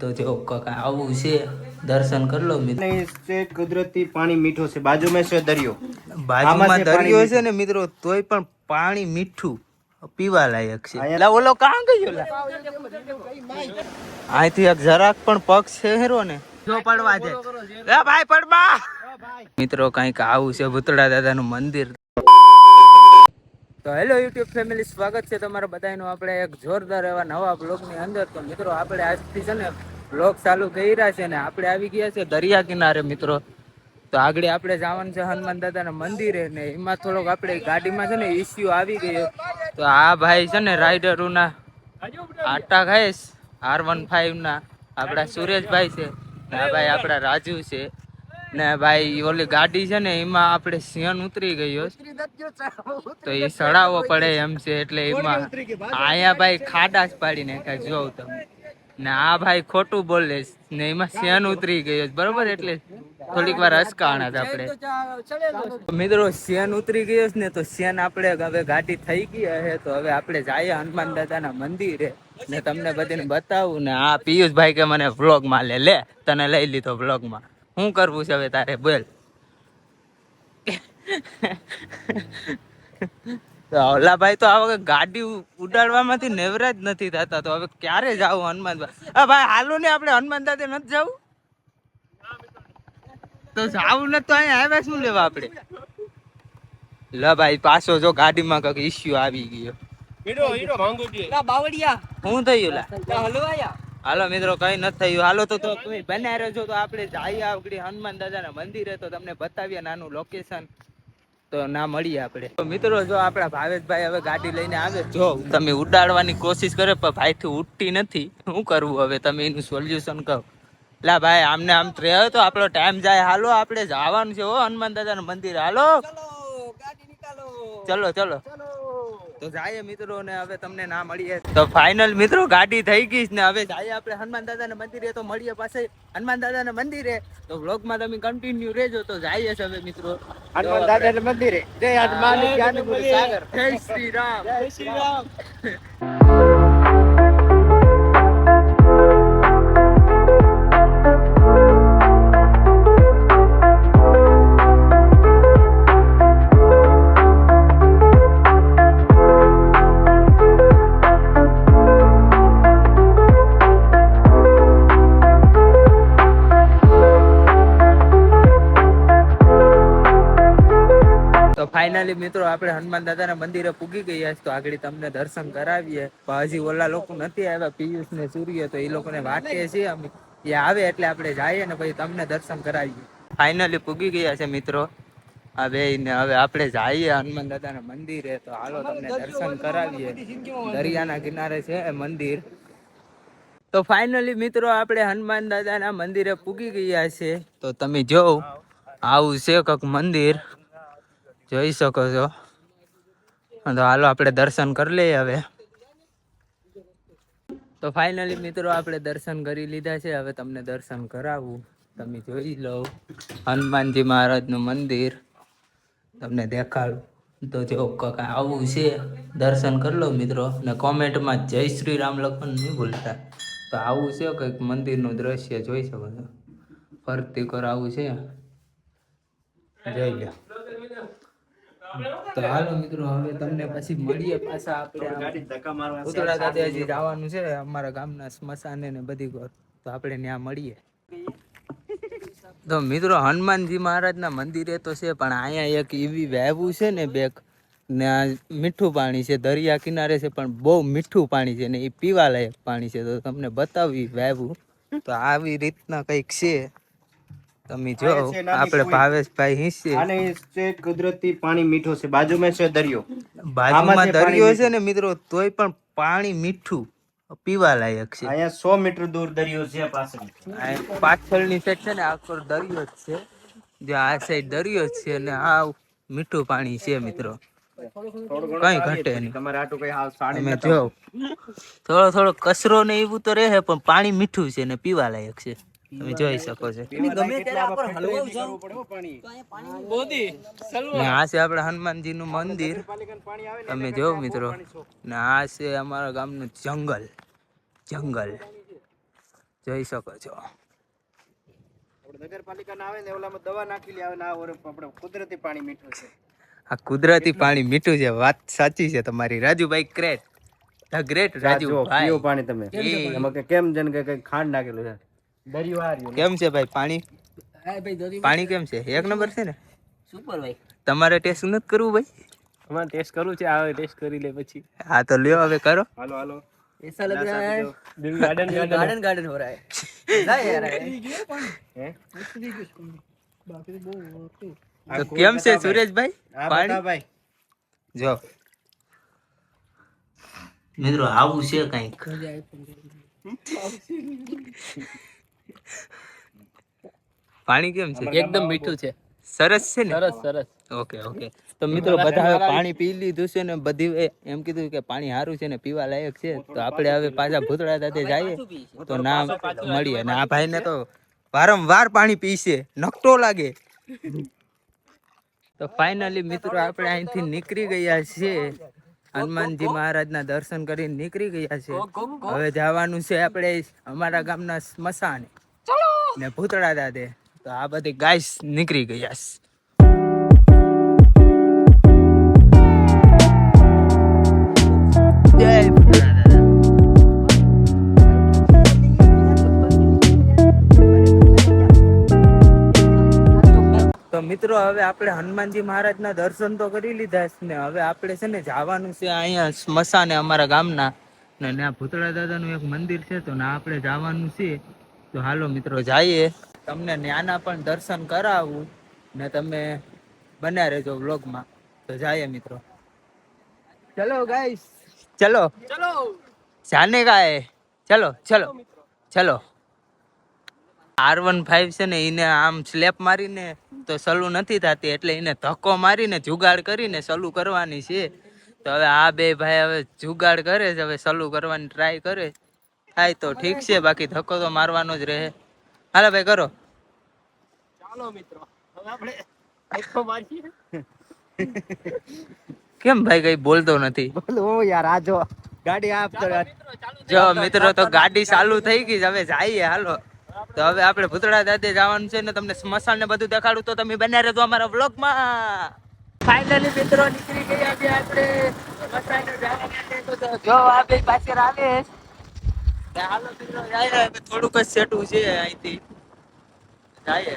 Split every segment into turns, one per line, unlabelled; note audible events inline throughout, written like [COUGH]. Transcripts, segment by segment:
તો જો કાકા આવું છે દર્શન કરી લો મિત્રો.
છે કુદરતી પાણી મીઠો છે. બાજુમાં છે દરિયો.
બાજુમાં દરિયો છે ને મિત્રો તોય પણ પાણી મીઠું પીવા લાયક છે. એટલે ઓલો કાં ગયો લા? અહીંથી એક જરાક પણ પગ શહેરો ને. જો પડવા દે. એ ભાઈ પડવા. મિત્રો કંઈક આવું છે ભૂતળા દાદાનું મંદિર. તો હેલો યુટ્યુબ ફેમિલી, સ્વાગત છે તમારા બધાનું. આપણે એક જોરદાર એવા નવા બ્લોગની અંદર. તો મિત્રો, આપણે આજથી છે ને બ્લોગ ચાલુ કર્યા છે ને આપણે આવી ગયા છે દરિયા કિનારે, મિત્રો. તો આગળ આપણે જવાનું છે હનુમાન દાદાના મંદિરે ને એમાં થોડોક આપણે ગાડીમાં છે ને ઇસ્યુ આવી ગયો. તો આ ભાઈ છે ને રાઈડરોના આટા ખાઈશ આર વન ફાઈવના આપણા સુરેશભાઈ છે ને આ ભાઈ આપણા રાજુ છે. ને ભાઈ ઓલી ગાડી છે ને એમાં આપણે સિયન ઉતરી ગયો તો એ સડાવો પડે એમ છે એટલે એમાં અહીંયા ભાઈ ખાડા જ પાડી નાખ્યા જોઉં તમે. ને આ ભાઈ ખોટું બોલે ને એમાં સિયન ઉતરી ગયો બરોબર? એટલે થોડીક વાર અસકાણા જ આપણે. મિત્રો સિયન ઉતરી ગયો ને તો સિયન આપણે હવે ગાડી થઈ ગઈ હે તો હવે આપણે જઈએ હનુમાન દાદાના મંદિરે. ને તમને બધીને બતાવું ને આ પિયુષ ભાઈ કે મને વ્લોગમાં લે લે તને લઈ લીધો વ્લોગમાં શું કરવું છે હવે તારે? બોલ. તો ઓલાભાઈ તો આ વખત ગાડી ઉડાડવામાંથી નેવરા જ નથી થતા. તો હવે ક્યારે જાવું હનુમાન હા ભાઈ હાલો ને આપણે હનુમાન દાદા નથી જવું તો જાવું નથી તો અહીંયા આવ્યા શું લેવા આપણે? લ ભાઈ પાછો જો ગાડીમાં કંઈક ઇસ્યુ આવી ગયો. હું થયું લા? હાલો મિત્રો કઈ નથી થયું. હાલો તો તમે બનાવી રહેજો તો આપણે જઈએ આગળ હનુમાન દાદાના મંદિરે તો તમને બતાવીએ નાનું લોકેશન તો ના મળીએ આપણે. તો મિત્રો જો આપણા ભાવેશભાઈ હવે ગાડી લઈને આવે. જો તમે ઉડાડવાની કોશિશ કરે પણ ભાઈથી ઉઠતી નથી. શું કરવું હવે તમે એનું સોલ્યુશન કહો. લા ભાઈ આમને આમ રહ્યો તો આપણો ટાઈમ જાય. હાલો આપણે જવાનું છે હો હનુમાન દાદાના મંદિર. હાલો. ચલો. ચલો. તો જાય મિત્રો ને હવે તમને ના મળીએ. તો ફાઇનલ મિત્રો ગાડી થઈ ગઈ ને હવે જાય આપણે હનુમાન દાદા ને મંદિરે તો મળીએ પાસે હનુમાન દાદા ને મંદિરે. તો વ્લોગમાં તમે કન્ટિન્યુ રહેજો તો જઈએ છે હવે મિત્રો.
હનુમાન દાદાના મંદિરે. જય હનુમાન. સાગર.
જય શ્રી રામ. જય શ્રી રામ. ફાઇનલી મિત્રો આપણે હનુમાન દાદાના મંદિરે પૂગી ગયા તો આગળ તમને દર્શન કરાવીએ. હજી ઓલા લોકો નથી આવ્યા. પિયુષ ને સૂર્ય તો એ લોકોને વાટે છીએ અમે. એ આવે એટલે આપણે જઈએ ને પછી તમને દર્શન કરાવીએ. ફાઇનલી પૂગી ગયા છે મિત્રો. આ બે ને હવે આપણે જઈએ હનુમાન દાદાના મંદિરે. તો હાલો તમને દર્શન કરાવીએ. દરિયાના કિનારે છે એ મંદિર. તો ફાઇનલી મિત્રો આપણે હનુમાન દાદાના મંદિરે પૂગી ગયા છે. તો તમે જો આવું છે કંઈક મંદિર. જોઈ શકો છો. તો હાલો આપણે દર્શન કરી લઈએ હવે. તો ફાઇનલી મિત્રો આપણે દર્શન કરી લીધા છે. હવે તમને દર્શન કરાવું. તમે જોઈ લો હનુમાનજી મહારાજનું મંદિર. તમને દેખાડું. તો જો કંઈક આવું છે, દર્શન કરી લો મિત્રો. ને કોમેન્ટમાં જય શ્રી રામ લખવાનું નહીં ભૂલતા. તો આવું છે કંઈક મંદિરનું દ્રશ્ય, જોઈ શકો છો. ફરતી કર આવું છે. જોઈ લો. તો હાલો મિત્રો હવે તમને પછી મળીએ પાછા આપણે ઉતરા દાદાજી જવાનું છે અમારા ગામના સ્મશાને ને બધી તો આપણે ત્યાં મળીએ. તો મિત્રો હનુમાનજી મહારાજના મંદિરે તો છે પણ અહીંયા એક એવી વહેવું છે ને બેક ને મીઠું પાણી છે દરિયા કિનારે છે પણ બહુ મીઠું પાણી છે ને એ પીવાલાયક પાણી છે. તો તમને બતાવી વહેવું. તો આવી રીતના કંઈક છે. તમે જો આપણે ભાવેશભાઈ હિંસે
અને છે કુદરતી પાણી મીઠો છે. બાજુમાં છે દરિયો.
બાજુમાં દરિયો છે ને મિત્રો તોય પણ પાણી મીઠું પીવા લાયક છે.
અહીંયા સો મીટર દૂર દરિયો છે પાછળ.
પાછળની સાઈડ છે ને આખો દરિયો જ છે. જે આ સાઈડ દરિયો જ છે ને આ મીઠું પાણી છે મિત્રો. કઈ ઘટે નહીં.
તમારે આટલું કઈ હાલ સાડી મેં
જો થોડો થોડો કચરો ને એવું તો રહે પણ પાણી મીઠું છે ને પીવા લાયક છે. તમે જોઈ શકો છો. ને આ છે આપણા હનુમાનજી નું મંદિર. તમે જો મિત્રો. ને આ છે અમારા ગામનું જંગલ. જંગલ. જોઈ શકો છો.
નગરપાલિકા ના આવે ને દવા નાખી આવે આ કુદરતી પાણી મીઠું છે.
આ કુદરતી પાણી મીઠું છે. વાત સાચી છે તમારી. Rajubhai great.
The
great
Raju પાણી તમે. કેમ જન કે ખાંડ નાખેલું છે.
કેમ છે ભાઈ પાણી પાણી કેમ છે એક નંબર છે ને
સુપર ભાઈ
તમારે ટેસ્ટ નથી કરવું ભાઈ
અમારે ટેસ્ટ કરવું છે આવે ટેસ્ટ કરી લે પછી
હા તો લ્યો હવે કરો
હાલો હાલો
ऐसा लग रहा है
દિલ ગાર્ડન
गार्डन गार्डन हो रहा है ना यार
હે
તો કેમ છે સુરેશભાઈ
આ
પાણી
બતા ભાઈ
જો મિત્રો આવું છે કઈક પાણી કેમ છે?
એકદમ મીઠું છે.
સરસ છે ને?
સરસ સરસ.
Okay okay. તો મિત્રો બધા પાણી પી લીધું છે ને બધી એમ કીધું કે પાણી સારું છે ને પીવા લાયક છે તો આપણે હવે પાછા ભૂતળા સાથે જઈએ. તો ના મળીએ. ને આ ભાઈને તો વારંવાર પાણી પીશે નકટો લાગે. [LAUGHS] તો ફાઇનલી મિત્રો આપણે અહીંથી નીકળી ગયા છીએ. હનુમાનજી મહારાજના દર્શન કરીને નીકળી ગયા છે. હવે જવાનું છે આપણે અમારા ગામના સ્મશાને. ને ભૂતળા દાદે. તો આ બધી ગાય નીકળી ગયા છે. મિત્રો હવે આપણે હનુમાનજી મહારાજના દર્શન તો કરી લીધા છે ને હવે આપણે છે ને જવાનું છે અહીંયા સ્મશાને અમારા ગામના. ને ત્યાં ભૂતળા દાદાનું એક મંદિર છે તો ના આપણે જવાનું છે. તો હાલો મિત્રો જઈએ. તમને ન્યાના પણ દર્શન કરાવું ને તમે બન્યા રહેજો વ્લોગમાં. તો જઈએ મિત્રો. ચલો ગાઈસ ચલો.
ચલો.
જાને હે ચલો ચલો. ચલો આર વન ફાઈવ છે ને એને આમ સ્લેપ મારીને તો સલું નથી થતી એટલે એને ધક્કો મારીને જુગાડ કરીને સલું કરવાની છે. તો હવે આ બે ભાઈ હવે જુગાડ કરે છે હવે સલું કરવાની ટ્રાય કરે. થાય તો ઠીક છે બાકી ધક્કો તો મારવાનો જ રહે. હાલો ભાઈ કરો.
ચાલો મિત્રો હવે આપણે
કેમ ભાઈ કઈ બોલતો નથી?
બોલો યાર આ જો ગાડી આપ
જો મિત્રો તો ગાડી ચાલુ થઈ ગઈ છે હવે જઈએ હાલો. તો હવે આપણે ભૂતળા દાદે જવાનું છે ને તમને સ્મશાન ને બધું દેખાડું તો તમે બન્યા રહેજો અમારા વ્લોગમાં. ફાઇનલી મિત્રો નીકળી ગયા છે આપણે. સ્મશાન જવા માટે જો આ બે પાછળ આવે. હાલો મિત્રો જાય થોડુંક જ સેટું છે અહીંથી. જાય.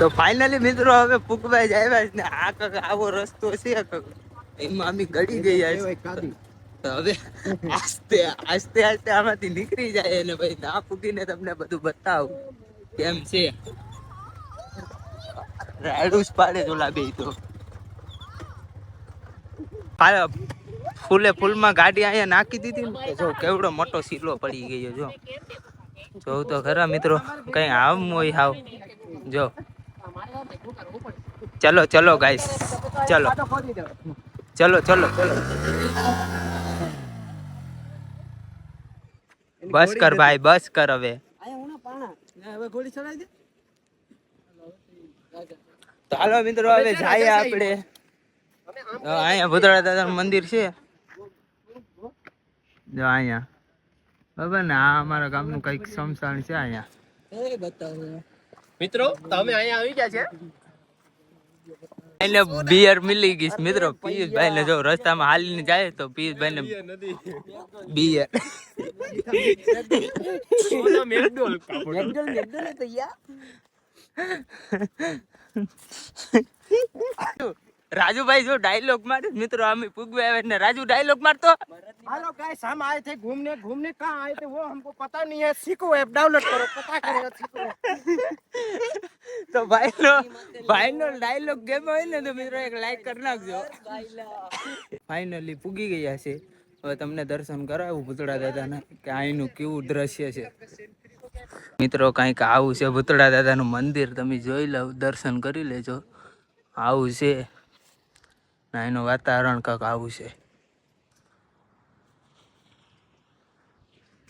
તો ફાઇનલી મિત્રો હવે ફૂકભાઈ આવ્યા છે ને આ કક આવો રસ્તો છે કક એમાં અમે ગડી ગયા છે. હવે આસ્તે આસ્તે આસ્તે આમાંથી નીકળી જાય અને ભાઈ ના ફૂકીને તમને બધું બતાવું. કેમ છે? રાડું જ પાડે તો લાગે તો. ફૂલે ફૂલમાં ગાડી અહીંયા નાખી દીધી ને જો કેવડો મોટો સીલો પડી ગયો જો. જોઉં તો ખરા મિત્રો કઈ આમ હોય હાવ. જો. ચલો ચલો ગાઈસ ચલો. ચલો ચલો ચલો. બસ કર ભાઈ બસ કર હવે. હાલો મિત્રો હવે જાય આપણે. અહીંયા ભૂતળા દાદાનું મંદિર છે. જો અહીંયા. બરાબર ને આ અમારા ગામનું કંઈક સમસાણ છે અહીંયા.
બતાવો.
મિત્રો તમે અહીંયા આવી ગયા છે?
એને બિયર મિલી ગઈ મિત્રો પિયુષભાઈ ને જો રસ્તામાં હાલીને જાય તો પિયુષભાઈ ને બિયર
મેકડોલ મેકડોલ તો યા
રાજુભાઈ જો ડાયલોગ મારે મિત્રો અમે પૂગવે આવે ને રાજુ ડાયલોગ મારતો
हेलो गाइस हम आए थे घूमने घूमने कहाँ आए थे वो हमको पता नहीं है सीखो ऐप डाउनलोड करो पता करेगा सीखो
તો ભાઈ નો ભાઈ નો ડાયલોગ ગેમ હોય ને તો મિત્રો એક લાઈક કરી નાખજો ફાઇનલી પૂગી ગયા છે હવે તમને દર્શન કરાવું ભૂતળા દાદાના કે અહીંનું કેવું દ્રશ્ય છે મિત્રો કંઈક આવું છે ભૂતળા દાદાનું મંદિર તમે જોઈ લો દર્શન કરી લેજો આવું છે ના એનું વાતાવરણ કંઈક આવું છે.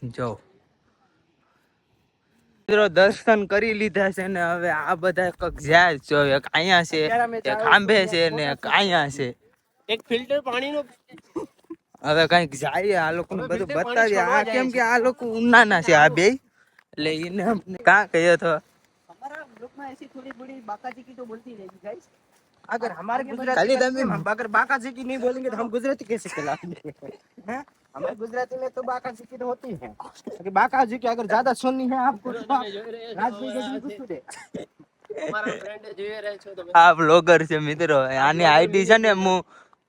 જો. મિત્રો દર્શન કરી લીધા છે ને હવે આ બધા કંઈક જાય જો એક અહીંયા છે એક આંબે છે ને એક અહીંયા છે.
એક ફિલ્ટર પાણીનો
હવે કંઈક જાય આ લોકો ને બધું બતાવીએ. આ કેમ કે આ લોકો નાના છે આ બે. એટલે એને કા કહ્યો તો
અમારા બ્લોક એસી થોડી બડી બાકાજી કી બોલતી રહી ગાઈસ अगर हमारे गुजराती
खाली
में-
दम में-
अगर बाकाजी की नहीं बोलेंगे तो हम गुजराती कैसे कहलाएंगे हैं? हमें गुजराती में तो बाकाजी की तो होती है क्योंकि बाकाजी की अगर ज्यादा सुननी है आपको तो आप राजवीर गढ़वी को सुने।
અમારા ફ્રેન્ડ જોઈ રહ્યા છો તમે
આ બ્લોગર છે મિત્રો આની આઈડી છે ને હું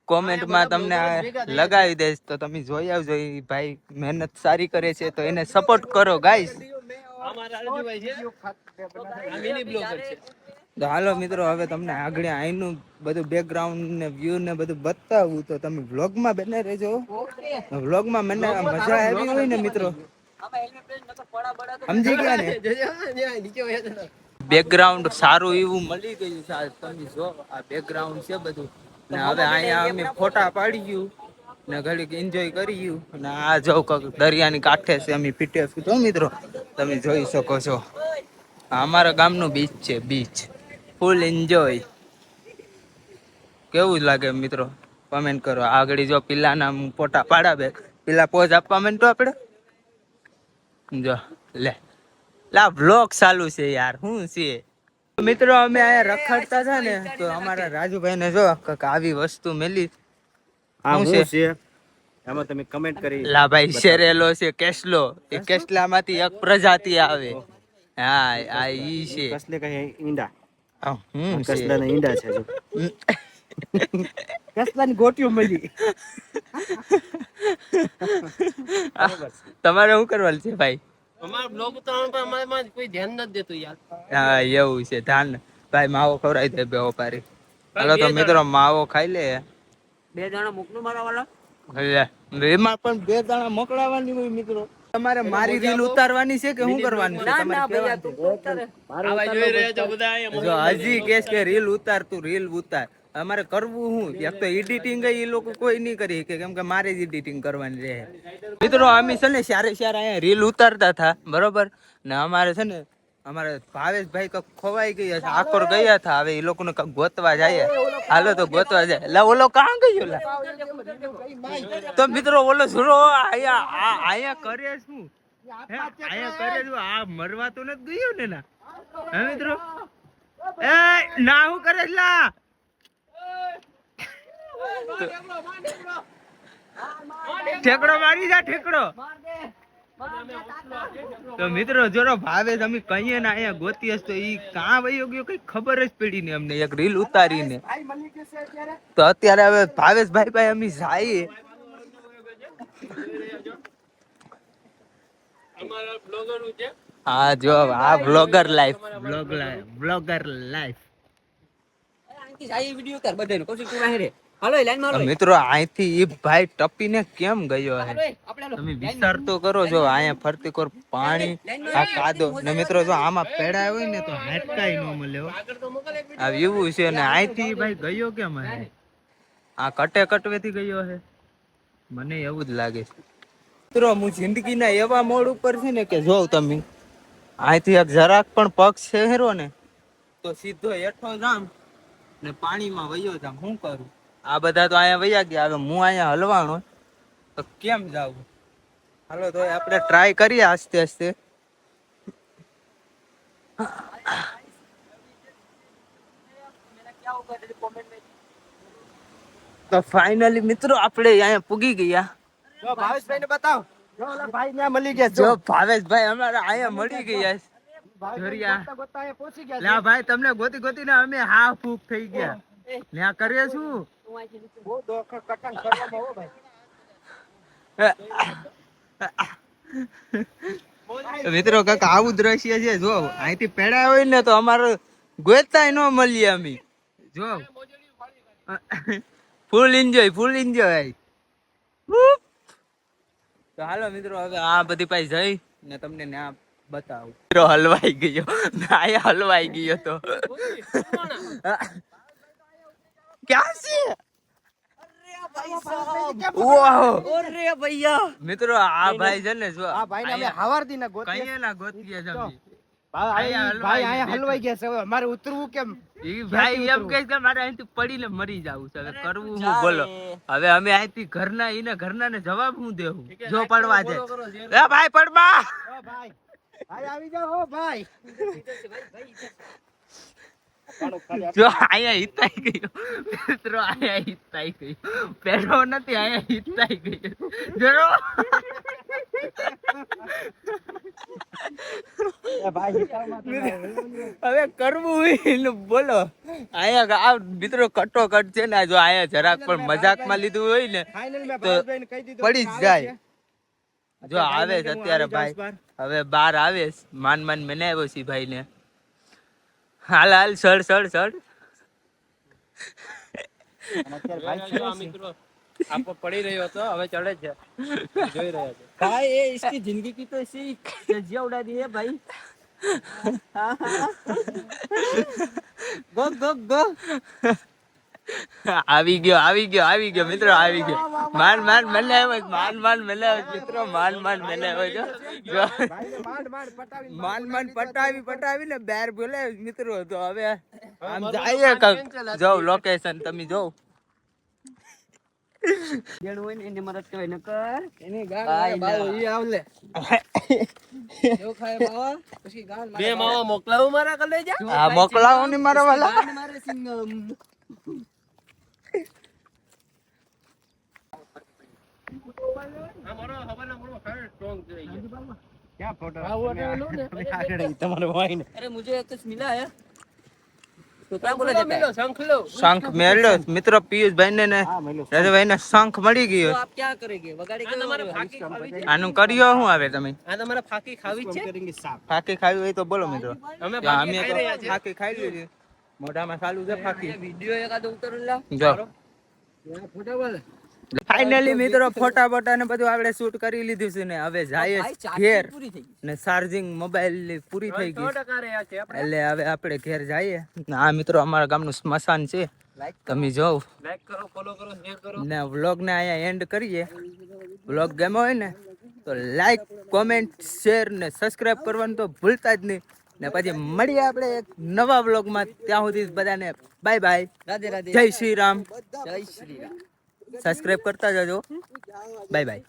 કોમેન્ટમાં તમને આ લગાવી દઈશ તો તમે જોઈ આવજો એ ભાઈ મહેનત સારી કરે છે તો એને સપોર્ટ કરો ગાઈસ
અમારા રાજુભાઈ છે આ મિની બ્લોગર છે
તો હાલો મિત્રો હવે તમને આગળ આઈનું બધું બેકગ્રાઉન્ડ ને વ્યૂ ને બધું બતાવું. તો તમે વ્લોગમાં બને રહેજો. વ્લોગમાં મને મજા આવી હોય ને મિત્રો. સમજી ગયા ને. બેકગ્રાઉન્ડ સારું એવું મળી ગયું છે તમે જો આ બેકગ્રાઉન્ડ છે બધું. ને હવે અહીંયા અમે ફોટા પાડી ગયું ને ઘડીક એન્જોય કરી ગયું. અને આ જો દરિયાની કાંઠે છે અમે પીટે તો મિત્રો. તમે જોઈ શકો છો. આ અમારા ગામનું બીચ છે બીચ ફૂલ એન્જોય કેવું લાગે મિત્રો? કમેન્ટ કરો. આગળ જો પેલાના ફોટા પાડાવે પેલા પોઝ આપવા માંડતો આપણે જો લે. લા બ્લોક ચાલુ છે યાર. શું છે? મિત્રો અમે અહીંયા રખડતા હતા ને તો અમારા રાજુભાઈ ને જો આવી વસ્તુ મેલી. શું? છે?
એમાં તમે કમેન્ટ કરી
લા ભાઈ શેરેલો છે કેસલો. એ કેસલામાંથી એક પ્રજાતિ આવે. હા આ ઈ છે.
કસલે કહે ઈંડા. કસલાના ઈંડા છે જો. કસલાની ગોટીઓ મળી.
તમારે શું કરવાનું છે ભાઈ?
અમારા બ્લોગ ઉતારવાનું પણ અમારામાં કોઈ ધ્યાન નથી દેતું યાર.
હા એવું છે ધાન ભાઈ માવો ખવડાવી દે બે પારી હાલો તો મિત્રો માવો ખાઈ લે.
બે જણા મોકલું મારા વાળા.
લે. એમાં પણ બે દાણા મોકલાવાની હોય મિત્રો. તમારે મારી રીલ ઉતારવાની છે કે શું કરવાનું છે? તમારે કહેવાનું છે?
જોઈ રહ્યા છો બધા
જો હજી કેસ કે રીલ ઉતાર તું રીલ ઉતાર. અમારે કરવું શું એક તો એડિટિંગ એ લોકો કોઈ નહીં કરી કે કેમ કે મારે જ એડિટિંગ કરવાની રહે. મિત્રો અમે છે ને સારે સારે અહીંયા રીલ ઉતારતા હતા બરોબર? ને અમારે છે ને અમારે ભાવેશભાઈ કંઈક ખોવાઈ ગયા છે આકોર ગયા હતા હવે એ લોકોને કંઈક ગોતવા જાય હાલો તો ગોતવા જાય લા ઓલો કાં ગયો લા તો મિત્રો ઓલો સુરો અહીંયા આ- અહીંયા કરે શું? અહીંયા કરે શું આ મરવા તો નથી ગયો ને ના હે મિત્રો એ ના હું કરે લા ઠેકડો મારી જા ઠેકડો તો મિત્રો જોરો ભાવે તમે કહીએ ને અહીંયા ગોતી હશે તો ઈ કાં વયો ગયો કઈ ખબર જ પડી ને અમને. એક રીલ ઉતારીને. તો અત્યારે હવે ભાવેશભાઈ ભાઈ અમે જઈએ.
બ્લોગર
હા જો આ blogger life blog life blogger life મિત્રો અહીંથી ઈ ભાઈ ટપીને કેમ ગયો હે? તમે વિચાર તો કરો જો અહીંયા ફરતી કોર પાણી આ કાદો ને મિત્રો જો આમાં પેડા હોય ને તો હાટકાઈ ન મળે આ એવું છે ને અહીંથી ભાઈ ગયો કેમ હે? આ કટે કટવેથી ગયો હે? મને એવું જ લાગે. છે મિત્રો હું જિંદગીના એવા મોડ ઉપર છે ને કે જોઉં તમે અહીંથી એક જરાક પણ પગ શહેરો ને તો સીધો હેઠો જામ ને પાણીમાં વયો જામ. શું કરું? આ બધા તો અહીંયા વયા ગયા હવે હું અહીંયા હલવાનો તો કેમ જાવ? હાલો તો આપણે ટ્રાય કરીએ આસ્તે આસ્તે. તો ફાઇનલી મિત્રો આપણે અહીંયા પૂગી ગયા.
જો ભાવેશભાઈ ને બતાવ. જો ઓલા ભાઈ ત્યાં મળી ગયા
જો ભાવેશભાઈ અમારા અહીંયા મળી ગયા છે. ભાઈ તમને ગોતી ગોતી ને અમે હા ફૂક થઈ ગયા. ત્યાં કરીએ શું?
બહુ દોખ કટન કરવામાં હો ભાઈ.
મિત્રો કાક આવું દ્રશ્ય છે જો અહીંથી પેડા હોય ને તો અમારે ગોતાય ન મળીએ અમે. જો. ફૂલ એન્જોય ફૂલ એન્જોય તો હાલો મિત્રો હવે આ બધી પાસે જઈ ને તમને ને આ બતાવું. મિત્રો હલવાઈ ગયો. ના હલવાઈ ગયો તો. ક્યાં છે વાહ મિત્રો આ ભાઈ છે ને જો
આ ભાઈ અમે હવારદી ના ગોતીએ.
કઈ ના ગોતીએ છે
ભાઈ
અહીંયા હલવાઈ
ગયા છે. હવે અમારે ઉતરવું કેમ?
ઈ ભાઈ એમ કહે કે મારે અહીંથી પડીને મરી જાવું છે. હવે કરવું હું? બોલો. હવે અમે અહીંથી ઘરના ઈને ઘરના ને જવાબ હું દેવું? જો પડવા દે. એ ભાઈ પડવા.
ભાઈ. ભાઈ આવી જાઓ ભાઈ.
જો આયા હિતાઈ ગયો. મિત્રો આયા હિતાઈ ગયો. પેલો નથી આયા હિતાઈ ગયો. જરો હવે કરવું બોલો. અહીંયા આ મિત્રો કટો કટ છે ને જો અહીંયા જરાક પણ મજાકમાં લીધું હોય ને તો પડી જ જાય. જો આવે છે અત્યારે ભાઈ. હવે બાર આવે. માન માન મને આવ્યો છે ભાઈ ને હાલ હાલ સડ સડ સડ
અને અત્યારે ભાઈ ચડે છે.
મિત્રો આપો પડી રહ્યો હતો હવે ચડે છે જોઈ રહ્યા છે
भाई ये इसकी जिंदगी की तो ऐसी धज्जियां उड़ा दी है भाई [LAUGHS] गो गो गो
આવી ગયો આવી ગયો આવી ગયો મિત્રો આવી ગયો માન માન મેલાવ્યો માન માન હોય મિત્રો માન માન મેલાવ્યો જો. માન માન પટાવી પટાવી ને બેર બોલાવ્યો મિત્રો તો હવે આમ જઈએ કંઈક. જો લોકેશન તમે જો. [LAUGHS]
મોકલાવું મારા કલેજા?
મોકલાવું ને મારા વાલા.
આવું હતું
તમારો ભાઈ ને
अरे मुझे कुछ मिला है तो क्या बोला जाता है
શંખ લો
શંખ મેળ્યો મિત્રો પિયુષભાઈ ને ને
હા મેલો
રાજાભાઈ ને શંખ મળી
तो
ગયો
आप क्या करेंगे वगाड़ी
આ તમારે ફાકી ખાવી છે
આનું કર્યો શું આવે તમે
આ તમારે ફાકી ખાવી છે
કરેંગે સાફ
ફાકી ખાવી હોય તો બોલો મિત્રો
અમે
ત્યાં
ફાકી
અમે
ખાઈ રહ્યા
તો
છે
ફાકી ખાઈ લીધી મોઢામાં ચાલુ છે ફાકી
वीडियो एक आधा उतर ला
જો
ફોટો બોલ
ફાઇનલી મિત્રો ફોટા બોટા ને બધું આપણે શૂટ કરી લીધું છે ને. હવે જાય ઘેર. ને ચાર્જિંગ મોબાઈલ પૂરી થઈ ગઈ. એટલે હવે આપણે ઘેર જઈએ. આ મિત્રો અમારા ગામનું સ્મશાન છે. તમે જોવ ને વ્લોગ ને અહીંયા એન્ડ કરીએ. વ્લોગ ગેમ હોય ને તો લાઈક કોમેન્ટ શેર ને સબસ્ક્રાઇબ કરવાનું તો ભૂલતા જ નહીં. ને પછી મળીએ આપણે એક નવા વ્લોગમાં ત્યાં સુધી બધાને બાય બાય જય શ્રી રામ.
જય શ્રી રામ.
સબસ્ક્રાઇબ કરતા જજો. Bye bye